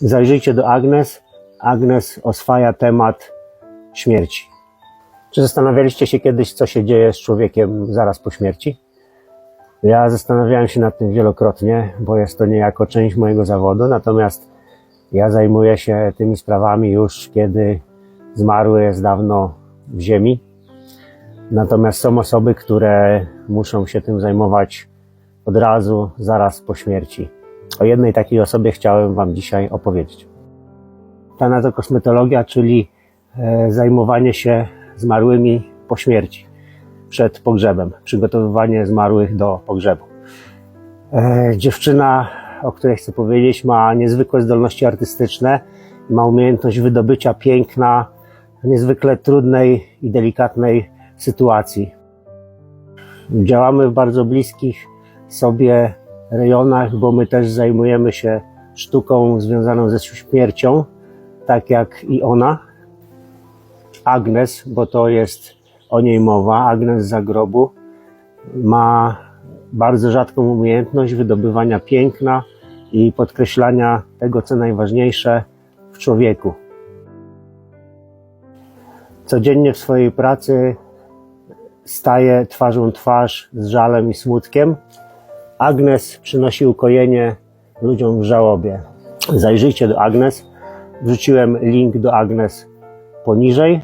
Zajrzyjcie do Agnes. Agnes oswaja temat śmierci. Czy zastanawialiście się kiedyś, co się dzieje z człowiekiem zaraz po śmierci? Ja zastanawiałem się nad tym wielokrotnie, bo jest to niejako część mojego zawodu, natomiast ja zajmuję się tymi sprawami już kiedy zmarły jest dawno w ziemi. Natomiast są osoby, które muszą się tym zajmować od razu, zaraz po śmierci. O jednej takiej osobie chciałem Wam dzisiaj opowiedzieć. Tanatokosmetologia, czyli e, zajmowanie się zmarłymi po śmierci, przed pogrzebem, przygotowywanie zmarłych do pogrzebu. E, dziewczyna, o której chcę powiedzieć, ma niezwykłe zdolności artystyczne, ma umiejętność wydobycia piękna w niezwykle trudnej i delikatnej sytuacji. Działamy w bardzo bliskich sobie rejonach, bo my też zajmujemy się sztuką związaną ze śmiercią, tak jak i ona. Agnes, bo to jest o niej mowa, Agnes zagrobu, ma bardzo rzadką umiejętność wydobywania piękna i podkreślania tego, co najważniejsze w człowieku. Codziennie w swojej pracy staje twarzą twarz z żalem i smutkiem. Agnes przynosi ukojenie ludziom w żałobie. Zajrzyjcie do Agnes. Wrzuciłem link do Agnes poniżej.